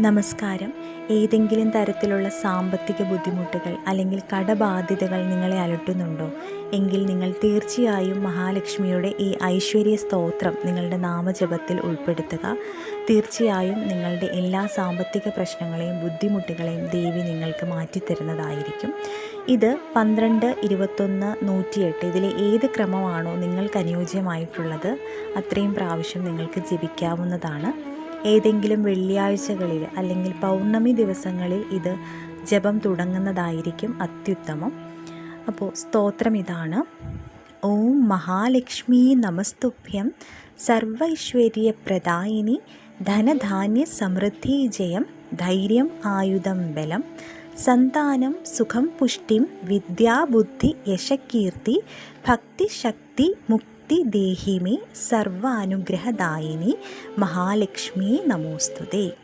നമസ്കാരം. ഏതെങ്കിലും തരത്തിലുള്ള സാമ്പത്തിക ബുദ്ധിമുട്ടുകൾ അല്ലെങ്കിൽ കടബാധ്യതകൾ നിങ്ങളെ അലട്ടുന്നുണ്ടോ? എങ്കിൽ നിങ്ങൾ തീർച്ചയായും മഹാലക്ഷ്മിയുടെ ഈ ഐശ്വര്യ സ്തോത്രം നിങ്ങളുടെ നാമജപത്തിൽ ഉൾപ്പെടുത്തുക. തീർച്ചയായും നിങ്ങളുടെ എല്ലാ സാമ്പത്തിക പ്രശ്നങ്ങളെയും ബുദ്ധിമുട്ടുകളെയും ദേവി നിങ്ങൾക്ക് മാറ്റിത്തരുന്നതായിരിക്കും. ഇത് പന്ത്രണ്ട് ഇരുപത്തൊന്ന് നൂറ്റിയെട്ട് ഇതിലെ ഏത് ക്രമമാണോ നിങ്ങൾക്ക് അനുയോജ്യമായിട്ടുള്ളത്. അത്രയും പ്രാവശ്യം നിങ്ങൾക്ക് ജപിക്കാവുന്നതാണ്. ഏതെങ്കിലും വെള്ളിയാഴ്ചകളിൽ അല്ലെങ്കിൽ പൗർണമി ദിവസങ്ങളിൽ ഇത് ജപം തുടങ്ങുന്നതായിരിക്കും അത്യുത്തമം. അപ്പോൾ സ്തോത്രം ഇതാണ്. ഓം മഹാലക്ഷ്മി നമസ്തുഭ്യം. സർവൈശ്വര്യപ്രദായിനി ധനധാന്യ സമൃദ്ധി ജയം. ധൈര്യം ആയുധം ബലം. സന്താനം സുഖം പുഷ്ടിം വിദ്യാബുദ്ധി യശകീർത്തി ഭക്തിശക്തി മുക്തി ദേഹിമേ സർവാനുഗ്രഹദായിനി മഹാലക്ഷ്മി നമോസ്തുതേ.